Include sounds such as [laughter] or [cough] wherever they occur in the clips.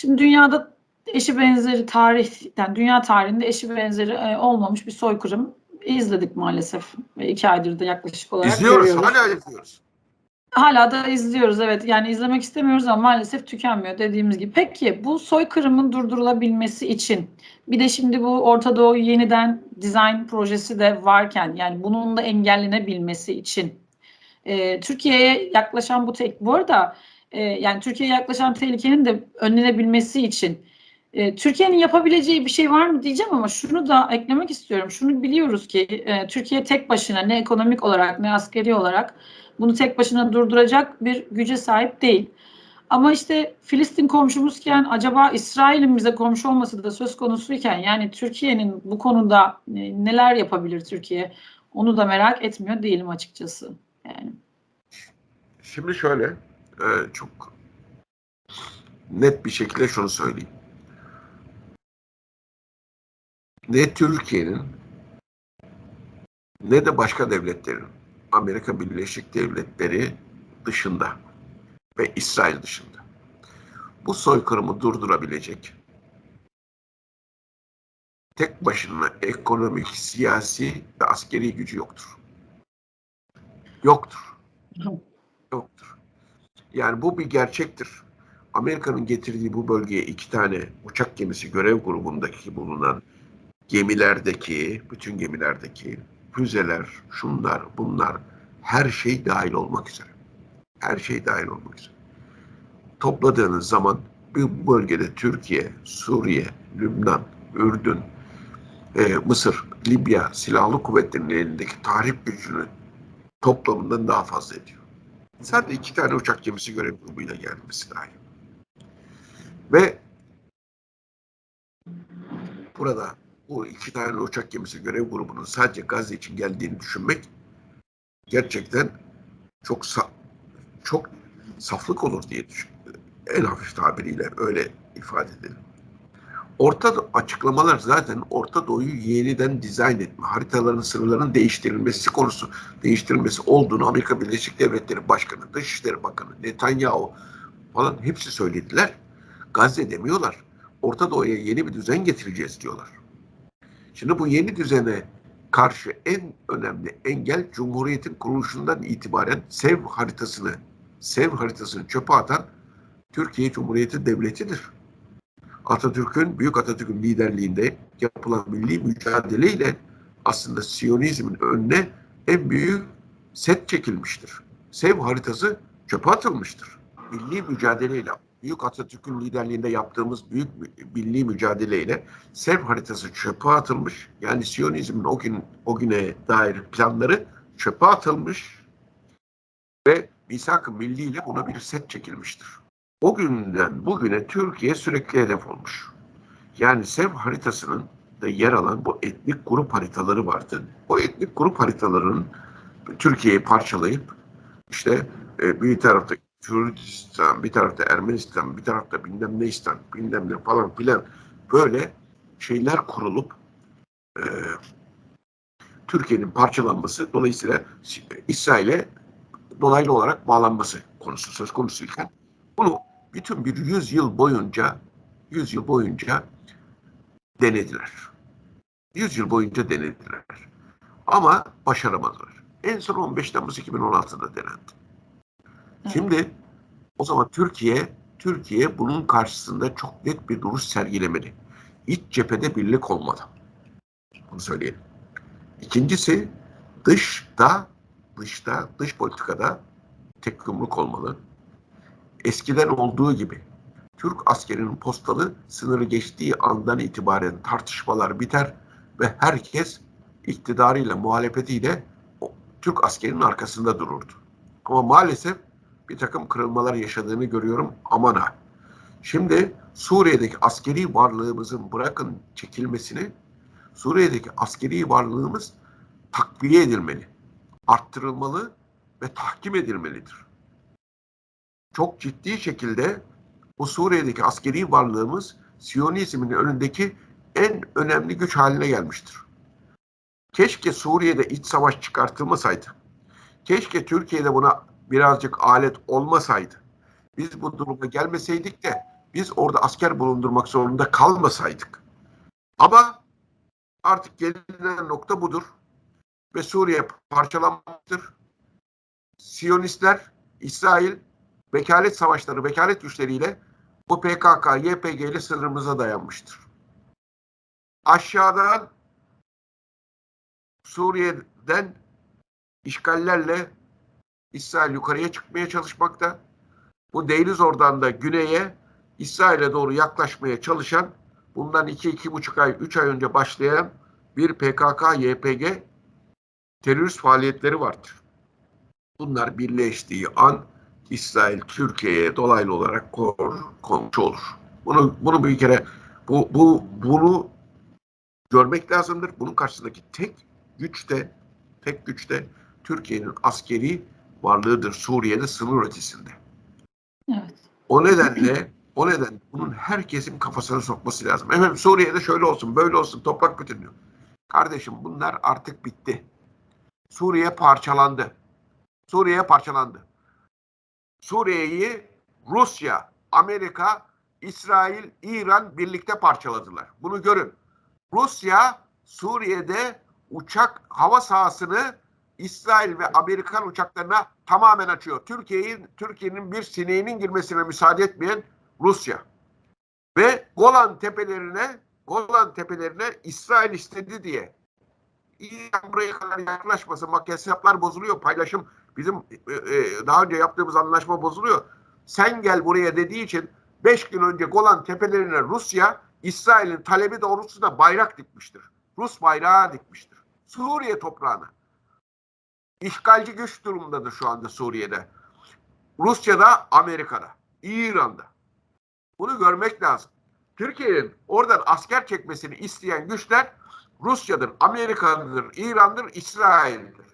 Şimdi dünyada eşi benzeri tarihten, dünya tarihinde eşi benzeri e, olmamış bir soykırım izledik maalesef. Ve iki aydır da yaklaşık olarak İzliyoruz, görüyoruz. hala izliyoruz. Hala da izliyoruz evet. Yani izlemek istemiyoruz ama maalesef tükenmiyor dediğimiz gibi. Peki bu soykırımın durdurulabilmesi için bir de şimdi bu Orta Doğu yeniden dizayn projesi de varken yani bunun da engellenebilmesi için e, Türkiye'ye yaklaşan bu tek bu arada e, yani Türkiye'ye yaklaşan tehlikenin de önlenebilmesi için e, Türkiye'nin yapabileceği bir şey var mı diyeceğim ama şunu da eklemek istiyorum. Şunu biliyoruz ki e, Türkiye tek başına ne ekonomik olarak ne askeri olarak bunu tek başına durduracak bir güce sahip değil. Ama işte Filistin komşumuzken acaba İsrail'in bize komşu olması da söz konusuyken yani Türkiye'nin bu konuda e, neler yapabilir Türkiye onu da merak etmiyor değilim açıkçası. Yani. Şimdi şöyle, e, çok net bir şekilde şunu söyleyeyim. Ne Türkiye'nin ne de başka devletlerin Amerika Birleşik Devletleri dışında ve İsrail dışında bu soykırımı durdurabilecek tek başına ekonomik, siyasi ve askeri gücü yoktur. Yoktur. Yoktur. Yani bu bir gerçektir. Amerika'nın getirdiği bu bölgeye iki tane uçak gemisi görev grubundaki bulunan gemilerdeki, bütün gemilerdeki füzeler, şunlar, bunlar her şey dahil olmak üzere. Her şey dahil olmak üzere. Topladığınız zaman bu bölgede Türkiye, Suriye, Lübnan, Ürdün, e, Mısır, Libya silahlı kuvvetlerinin elindeki tahrip gücünü toplamından daha fazla ediyor. Sadece iki tane uçak gemisi görev grubuyla gelmesi dahil. Ve burada bu iki tane uçak gemisi görev grubunun sadece Gazze için geldiğini düşünmek gerçekten çok sa- çok saflık olur diye düşünüyorum. En hafif tabiriyle öyle ifade edelim. Orta açıklamalar zaten Orta Doğu'yu yeniden dizayn etme, haritaların sınırlarının değiştirilmesi konusu değiştirilmesi olduğunu Amerika Birleşik Devletleri Başkanı, Dışişleri Bakanı, Netanyahu falan hepsi söylediler. Gazze demiyorlar. Orta Doğu'ya yeni bir düzen getireceğiz diyorlar. Şimdi bu yeni düzene karşı en önemli engel Cumhuriyet'in kuruluşundan itibaren sev haritasını, sev haritasını çöpe atan Türkiye Cumhuriyeti Devleti'dir. Atatürk'ün, Büyük Atatürk'ün liderliğinde yapılan milli mücadeleyle aslında Siyonizmin önüne en büyük set çekilmiştir. Sev haritası çöpe atılmıştır. Milli mücadeleyle, Büyük Atatürk'ün liderliğinde yaptığımız büyük milli mücadeleyle Sev haritası çöpe atılmış. Yani Siyonizmin o gün o güne dair planları çöpe atılmış ve misak-ı milli ile buna bir set çekilmiştir. O günden bugüne Türkiye sürekli hedef olmuş. Yani SEV haritasının da yer alan bu etnik grup haritaları vardı. O etnik grup haritalarının Türkiye'yi parçalayıp işte e, bir tarafta Kürdistan, bir tarafta Ermenistan, bir tarafta bilmem ne bilmem ne falan filan böyle şeyler kurulup e, Türkiye'nin parçalanması dolayısıyla İsrail'e dolaylı olarak bağlanması konusu söz konusuyken bunu bütün bir yüz yıl boyunca yüz yıl boyunca denediler. Yüz yıl boyunca denediler. Ama başaramadılar. En son 15 Temmuz 2016'da denendi. Şimdi o zaman Türkiye Türkiye bunun karşısında çok net bir duruş sergilemeli. İç cephede birlik olmalı. Bunu söyleyelim. İkincisi dışta dışta dış politikada tek yumruk olmalı. Eskiden olduğu gibi Türk askerinin postalı sınırı geçtiği andan itibaren tartışmalar biter ve herkes iktidarıyla muhalefetiyle Türk askerinin arkasında dururdu. Ama maalesef bir takım kırılmalar yaşadığını görüyorum aman ha. Şimdi Suriye'deki askeri varlığımızın bırakın çekilmesini, Suriye'deki askeri varlığımız takviye edilmeli, arttırılmalı ve tahkim edilmelidir. Çok ciddi şekilde bu Suriye'deki askeri varlığımız Siyonizmin önündeki en önemli güç haline gelmiştir. Keşke Suriye'de iç savaş çıkartılmasaydı. Keşke Türkiye'de buna birazcık alet olmasaydı. Biz bu duruma gelmeseydik de biz orada asker bulundurmak zorunda kalmasaydık. Ama artık gelinen nokta budur. Ve Suriye parçalanmıştır. Siyonistler, İsrail vekalet savaşları, vekalet güçleriyle bu PKK, YPG ile sınırımıza dayanmıştır. Aşağıdan Suriye'den işgallerle İsrail yukarıya çıkmaya çalışmakta. Bu Deiriz oradan da güneye İsrail'e doğru yaklaşmaya çalışan bundan iki, iki buçuk ay, üç ay önce başlayan bir PKK, YPG terörist faaliyetleri vardır. Bunlar birleştiği an İsrail Türkiye'ye dolaylı olarak kor, komşu olur. Bunu bunu bir kere bu bu bunu görmek lazımdır. Bunun karşısındaki tek güç de tek güç de Türkiye'nin askeri varlığıdır Suriye'nin sınır ötesinde. Evet. O nedenle o neden bunun herkesin kafasına sokması lazım. Efendim Suriye'de şöyle olsun, böyle olsun, toprak bütünlüğü. Kardeşim bunlar artık bitti. Suriye parçalandı. Suriye parçalandı. Suriye'yi Rusya, Amerika, İsrail, İran birlikte parçaladılar. Bunu görün. Rusya Suriye'de uçak hava sahasını İsrail ve Amerikan uçaklarına tamamen açıyor. Türkiye'nin Türkiye'nin bir sineğinin girmesine müsaade etmeyen Rusya. Ve Golan tepelerine Golan tepelerine İsrail istedi diye İran buraya kadar yaklaşmasın. Bak hesaplar bozuluyor. Paylaşım bizim e, e, daha önce yaptığımız anlaşma bozuluyor. Sen gel buraya dediği için 5 gün önce Golan tepelerine Rusya İsrail'in talebi doğrultusunda bayrak dikmiştir. Rus bayrağı dikmiştir. Suriye toprağına. İşgalci güç durumundadır şu anda Suriye'de. Rusya'da, Amerika'da, İran'da. Bunu görmek lazım. Türkiye'nin oradan asker çekmesini isteyen güçler Rusya'dır, Amerika'dır, İran'dır, İsrail'dir.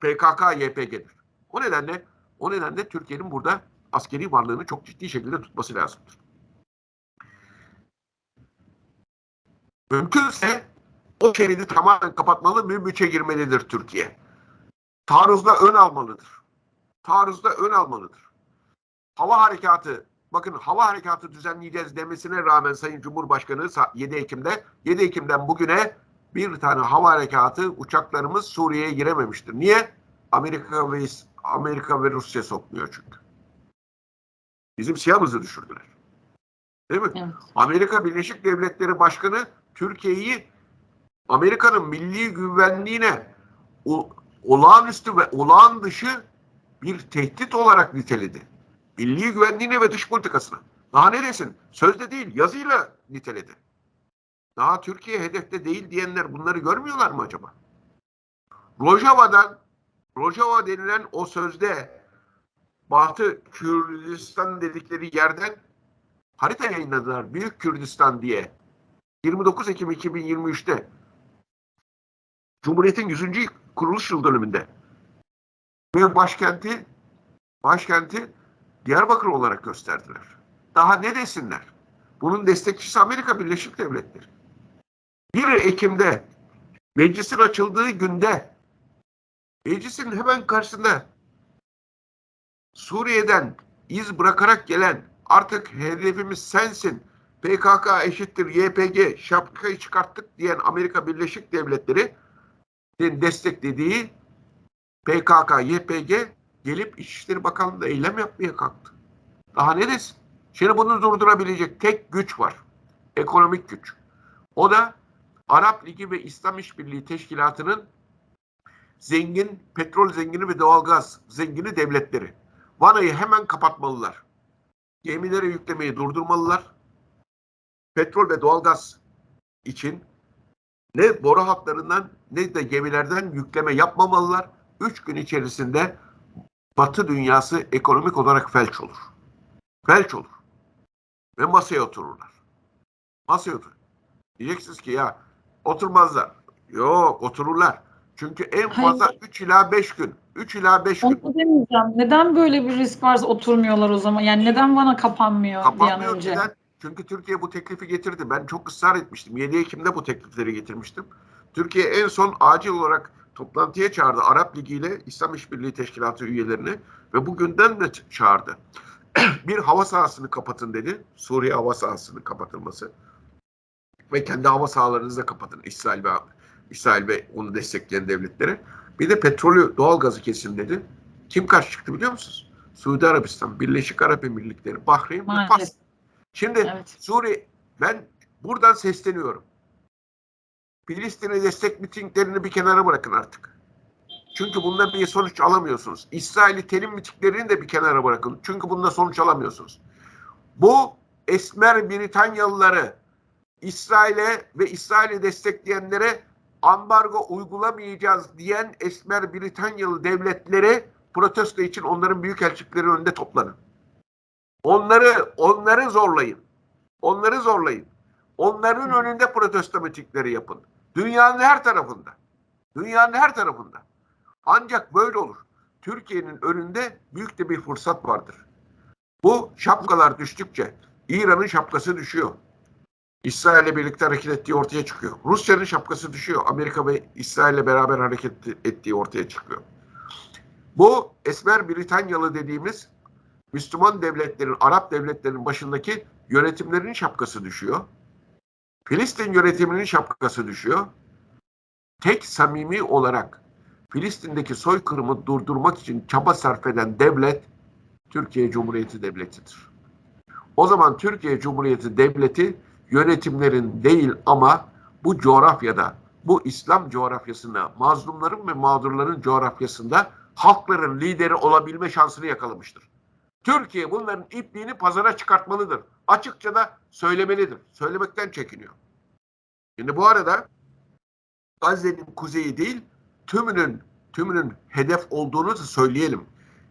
PKK, YPG'dir. O nedenle o nedenle Türkiye'nin burada askeri varlığını çok ciddi şekilde tutması lazımdır. Mümkünse o şeridi tamamen kapatmalı, mümkünse girmelidir Türkiye. Taarruzda ön almalıdır. Taarruzda ön almalıdır. Hava harekatı, bakın hava harekatı düzenleyeceğiz demesine rağmen Sayın Cumhurbaşkanı 7 Ekim'de, 7 Ekim'den bugüne bir tane hava harekatı uçaklarımız Suriye'ye girememiştir. Niye? Amerika ve Amerika ve Rusya sokmuyor çünkü. Bizim siyahımızı düşürdüler. Değil mi? Evet. Amerika Birleşik Devletleri Başkanı Türkiye'yi Amerika'nın milli güvenliğine o, olağanüstü ve olağan dışı bir tehdit olarak niteledi. Milli güvenliğine ve dış politikasına. Daha ne? Sözde değil, yazıyla niteledi. Daha Türkiye hedefte değil diyenler bunları görmüyorlar mı acaba? Rojava'dan, Rojava denilen o sözde Batı Kürdistan dedikleri yerden harita yayınladılar. Büyük Kürdistan diye. 29 Ekim 2023'te Cumhuriyet'in 100. kuruluş yıl dönümünde ve başkenti başkenti Diyarbakır olarak gösterdiler. Daha ne desinler? Bunun destekçisi Amerika Birleşik Devletleri. 1 Ekim'de meclisin açıldığı günde meclisin hemen karşısında Suriye'den iz bırakarak gelen artık hedefimiz sensin PKK eşittir YPG şapkayı çıkarttık diyen Amerika Birleşik Devletleri desteklediği PKK, YPG gelip İçişleri Bakanlığı'nda eylem yapmaya kalktı. Daha ne desin? Şimdi bunu durdurabilecek tek güç var. Ekonomik güç. O da Arap Ligi ve İslam İşbirliği Teşkilatı'nın zengin, petrol zengini ve doğalgaz zengini devletleri. Vanayı hemen kapatmalılar. Gemilere yüklemeyi durdurmalılar. Petrol ve doğalgaz için ne boru hatlarından ne de gemilerden yükleme yapmamalılar. Üç gün içerisinde Batı dünyası ekonomik olarak felç olur. Felç olur. Ve masaya otururlar. Masaya otur. Diyeceksiniz ki ya oturmazlar. Yok otururlar. Çünkü en Hayır. fazla 3 ila 5 gün. 3 ila 5 gün. Onu demeyeceğim. Neden böyle bir risk varsa oturmuyorlar o zaman? Yani neden bana kapanmıyor bir an Kapanmıyor önce? neden? Çünkü Türkiye bu teklifi getirdi. Ben çok ısrar etmiştim. 7 Ekim'de bu teklifleri getirmiştim. Türkiye en son acil olarak toplantıya çağırdı Arap Ligi ile İslam İşbirliği Teşkilatı üyelerini ve bugünden de çağırdı. [clears throat] bir hava sahasını kapatın dedi. Suriye hava sahasının kapatılması. Ve kendi hava sahalarınızı da kapatın. İsrail ve İsrail ve onu destekleyen devletlere. Bir de petrolü, doğalgazı kesin dedi. Kim karşı çıktı biliyor musunuz? Suudi Arabistan, Birleşik Arap Emirlikleri, Bahreyn ve Fas. Şimdi Evet. Suriye, ben buradan sesleniyorum. Filistin'e destek mitinglerini bir kenara bırakın artık. Çünkü bunda bir sonuç alamıyorsunuz. İsrail'i terim mitinglerini de bir kenara bırakın. Çünkü bunda sonuç alamıyorsunuz. Bu esmer Britanyalıları İsrail'e ve İsrail'i destekleyenlere ambargo uygulamayacağız diyen esmer Britanyalı devletleri protesto için onların büyükelçilikleri önünde toplanın. Onları onları zorlayın. Onları zorlayın. Onların önünde protesto mitingleri yapın. Dünyanın her tarafında. Dünyanın her tarafında. Ancak böyle olur. Türkiye'nin önünde büyük de bir fırsat vardır. Bu şapkalar düştükçe İran'ın şapkası düşüyor. İsrail'le birlikte hareket ettiği ortaya çıkıyor. Rusya'nın şapkası düşüyor. Amerika ve İsrail'le beraber hareket ettiği ortaya çıkıyor. Bu Esmer Britanyalı dediğimiz Müslüman devletlerin, Arap devletlerinin başındaki yönetimlerin şapkası düşüyor. Filistin yönetiminin şapkası düşüyor. Tek samimi olarak Filistin'deki soykırımı durdurmak için çaba sarf eden devlet Türkiye Cumhuriyeti Devleti'dir. O zaman Türkiye Cumhuriyeti Devleti yönetimlerin değil ama bu coğrafyada, bu İslam coğrafyasında, mazlumların ve mağdurların coğrafyasında halkların lideri olabilme şansını yakalamıştır. Türkiye bunların ipliğini pazara çıkartmalıdır. Açıkça da söylemelidir. Söylemekten çekiniyor. Şimdi bu arada Gazze'nin kuzeyi değil, tümünün tümünün hedef olduğunu da söyleyelim.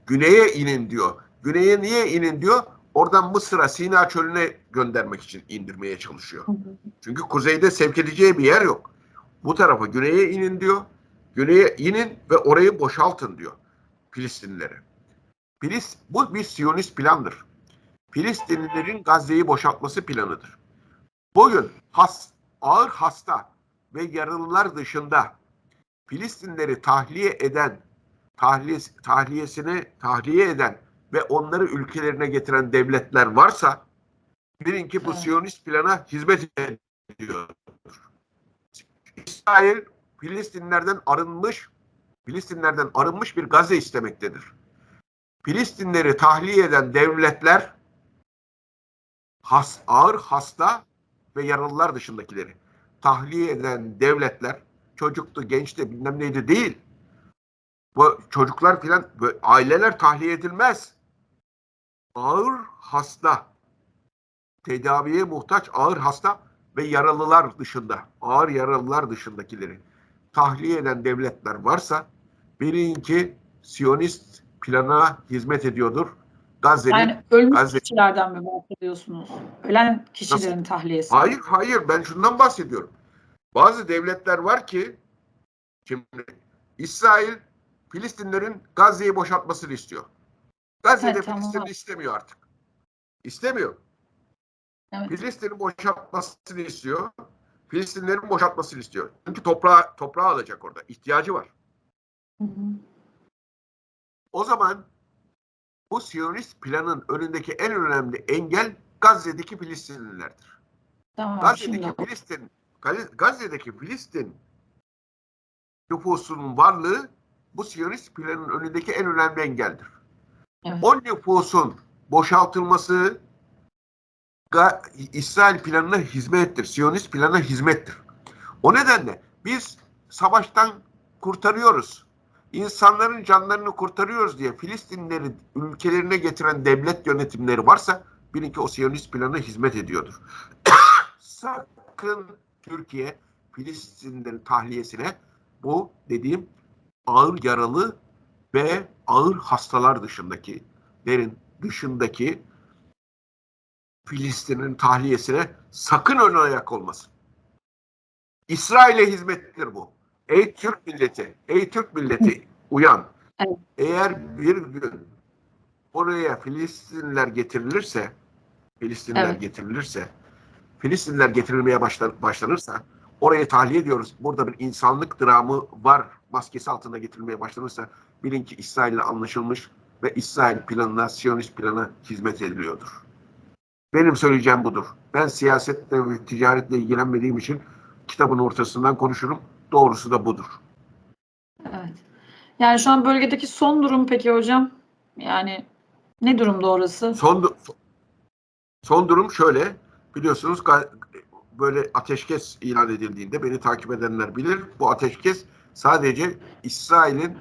Güneye inin diyor. Güneye niye inin diyor? Oradan Mısır'a, Sina çölüne göndermek için indirmeye çalışıyor. Çünkü kuzeyde sevk edeceği bir yer yok. Bu tarafa güneye inin diyor. Güneye inin ve orayı boşaltın diyor Filistinlilere. Filist, bu bir Siyonist plandır. Filistinlilerin Gazze'yi boşaltması planıdır. Bugün has, ağır hasta ve yaralılar dışında Filistinleri tahliye eden, tahliye, tahliyesini tahliye eden ve onları ülkelerine getiren devletler varsa bilin ki bu Evet. Siyonist plana hizmet ediyor. İsrail Filistinlerden arınmış, Filistinlerden arınmış bir Gazze istemektedir. Filistinleri tahliye eden devletler has, ağır hasta ve yaralılar dışındakileri tahliye eden devletler çocuktu, gençti, bilmem neydi değil. Bu çocuklar filan aileler tahliye edilmez. Ağır hasta, tedaviye muhtaç ağır hasta ve yaralılar dışında, ağır yaralılar dışındakileri tahliye eden devletler varsa bilin ki Siyonist plana hizmet ediyordur. Gazze'nin Yani ölmüş Gazze- kişilerden mi bahsediyorsunuz? Ölen kişilerin tahliyesi. Hayır hayır ben şundan bahsediyorum. Bazı devletler var ki şimdi İsrail Filistinlerin Gazze'yi boşaltmasını istiyor. Gazze'de Evet, tamam. Filistin'i istemiyor artık. İstemiyor. Evet. Filistin'i boşaltmasını istiyor. Filistinlerin boşaltmasını istiyor. Çünkü toprağı, toprağı alacak orada. İhtiyacı var. Hı hı. O zaman bu Siyonist planın önündeki en önemli engel Gazze'deki Filistinlilerdir. Tamam Gazze'deki şimdi Filistin, Gaz- Gazze'deki Filistin nüfusunun varlığı bu Siyonist planın önündeki en önemli engeldir. Evet. O nüfusun boşaltılması İsrail planına hizmettir. Siyonist plana hizmettir. O nedenle biz savaştan kurtarıyoruz. İnsanların canlarını kurtarıyoruz diye Filistinleri ülkelerine getiren devlet yönetimleri varsa bilin ki o Siyonist plana hizmet ediyordur. [coughs] Sakın Türkiye Filistinlerin tahliyesine bu dediğim ağır yaralı ve ağır hastalar dışındakilerin dışındaki Filistin'in tahliyesine sakın ön ayak olmasın. İsrail'e hizmettir bu. Ey Türk milleti, ey Türk milleti uyan. Evet. Eğer bir gün oraya Filistinler getirilirse, Filistinler Evet. getirilirse, Filistinler getirilmeye başlan- başlanırsa orayı tahliye ediyoruz. Burada bir insanlık dramı var maskesi altında getirilmeye başlanırsa bilin ki İsrail'le anlaşılmış ve İsrail planına, Siyonist plana hizmet ediliyordur. Benim söyleyeceğim budur. Ben siyasetle ve ticaretle ilgilenmediğim için kitabın ortasından konuşurum. Doğrusu da budur. Evet. Yani şu an bölgedeki son durum peki hocam? Yani ne durumda orası? Son son durum şöyle. Biliyorsunuz böyle ateşkes ilan edildiğinde beni takip edenler bilir. Bu ateşkes sadece İsrail'in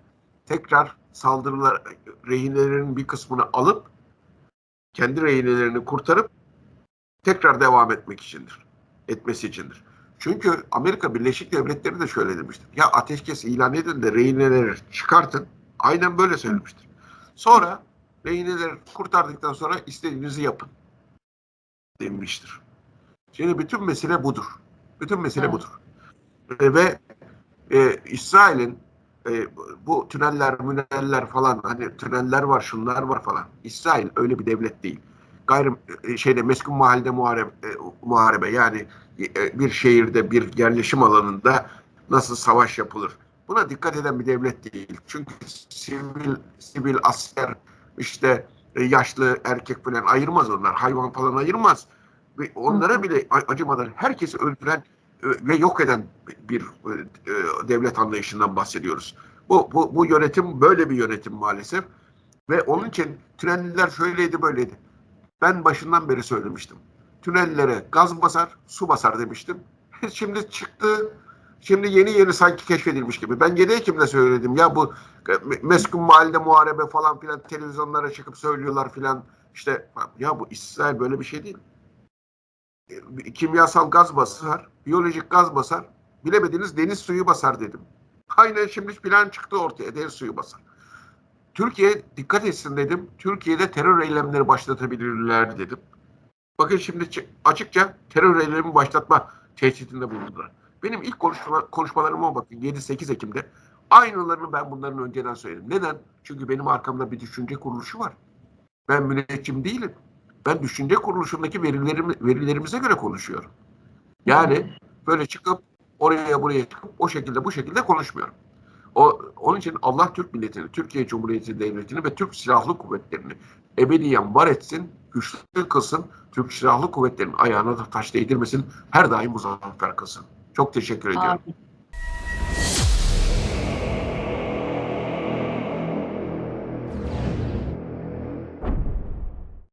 tekrar saldırılar rehinelerinin bir kısmını alıp kendi rehinelerini kurtarıp tekrar devam etmek içindir. Etmesi içindir. Çünkü Amerika Birleşik Devletleri de şöyle demiştir. Ya ateşkes ilan edin de rehineleri çıkartın. Aynen böyle söylemiştir. Sonra rehineleri kurtardıktan sonra istediğinizi yapın demiştir. Şimdi bütün mesele budur. Bütün mesele Evet. budur. E, ve e, İsrail'in e, bu tüneller, müneller falan hani tüneller var, şunlar var falan. İsrail öyle bir devlet değil. Gayrı e, şeyde meskun mahallede muharebe, e, muharebe yani bir şehirde bir yerleşim alanında nasıl savaş yapılır? Buna dikkat eden bir devlet değil. Çünkü sivil sivil asker işte e, yaşlı erkek falan ayırmaz onlar. Hayvan falan ayırmaz. Ve onlara bile acımadan herkesi öldüren e, ve yok eden bir e, e, devlet anlayışından bahsediyoruz. Bu, bu, bu yönetim böyle bir yönetim maalesef. Ve onun için tünelliler şöyleydi böyleydi. Ben başından beri söylemiştim. Tünellere gaz basar, su basar demiştim. [laughs] Şimdi çıktı. Şimdi yeni yeni sanki keşfedilmiş gibi. Ben 7 Ekim'de söyledim. Ya bu meskun mahallede muharebe falan filan televizyonlara çıkıp söylüyorlar filan. İşte ya bu İsrail böyle bir şey değil. Kimyasal gaz basar, biyolojik gaz basar. Bilemediniz deniz suyu basar dedim. Aynen şimdi plan çıktı ortaya. Deniz suyu basar. Türkiye dikkat etsin dedim. Türkiye'de terör eylemleri başlatabilirler dedim. Bakın şimdi çı- açıkça terör eylemi başlatma tehditinde bulundular. Benim ilk konuşma, konuşmalarıma bakın 7-8 Ekim'de aynılarını ben bunların önceden söyledim. Neden? Çünkü benim arkamda bir düşünce kuruluşu var. Ben müneccim değilim. Ben düşünce kuruluşundaki verilerim, verilerimize göre konuşuyorum. Yani böyle çıkıp oraya buraya çıkıp o şekilde bu şekilde konuşmuyorum. O, onun için Allah Türk milletini, Türkiye Cumhuriyeti Devleti'ni ve Türk Silahlı Kuvvetleri'ni ebediyen var etsin, güçlü kılsın, Türk Silahlı Kuvvetleri'nin ayağına da taş değdirmesin, her daim muzaffer kılsın. Çok teşekkür ediyorum. Amin.